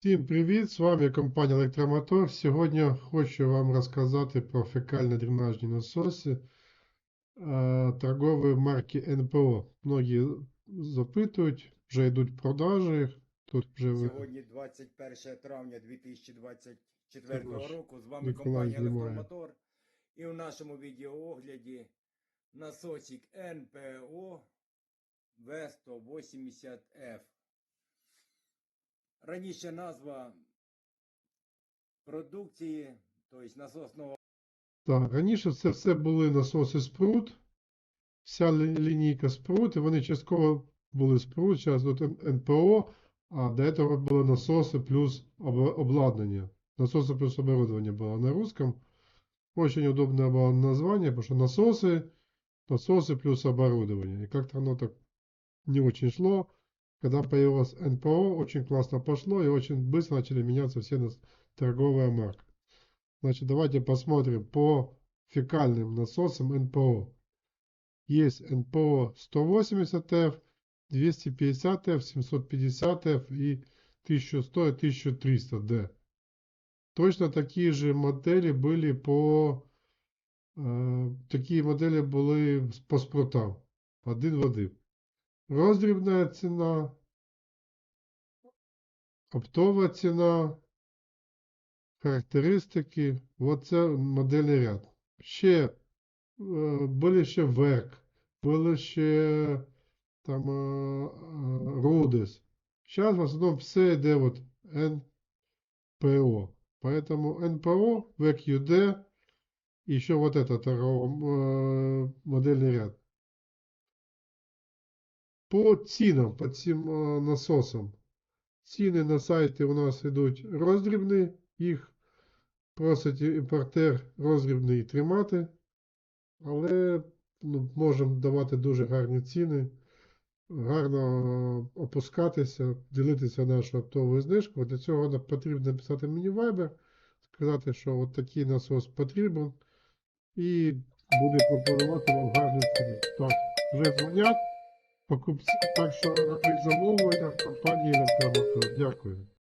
Всім привіт! З вами компанія Електромотор. Сьогодні хочу вам розказати про фекально-дренажні насоси е, торгової марки НПО. Многі запитують, вже йдуть продажі. Тут вже. Сьогодні 21 травня 2024 Також року. З вами Миколай компанія знімає. Електромотор. І в нашому відеоогляді насосик НПО В180F. Раніше назва продукції, тобто насосного Так, раніше це все були насоси спрут. Вся лі- лінійка спрут, і вони частково були спрут, зараз тут Н- НПО, а до этого були насоси плюс об- обладнання. Насосы плюс оборудование было на русском. Очень удобное было название, потому что насосы, насосы плюс оборудование. И как-то оно так не очень шло. Когда появилось НПО, очень классно пошло и очень быстро начали меняться все торговые марки. Значит, давайте посмотрим по фекальным насосам НПО. Есть НПО 180F, 250F, 750F и 1100 и 1300D. Точно такие же модели были по... Е, такі моделі були з- по спрутам. Один в один. Роздрібна ціна, оптова ціна, характеристики. Оце модельний ряд. Ще е, були ще ВЕК, були ще там е, е, Рудес. Зараз в основному все йде от НПО. Поэтому НПО, ВЕК ЮД, еще вот этот По цінам, по цим е, насосам. Ціни на сайті у нас йдуть роздрібні, їх просить імпортер роздрібний тримати, але ну, можемо давати дуже гарні ціни, гарно е, опускатися, ділитися нашою оптовою знижкою. Для цього нам потрібно написати мені Viber, сказати, що от такий насос потрібен, і буде пропонувати вам гарну ціну. Так, вже дзвонять покупці, що робіть замовлення в компанії Електромотор. Дякую.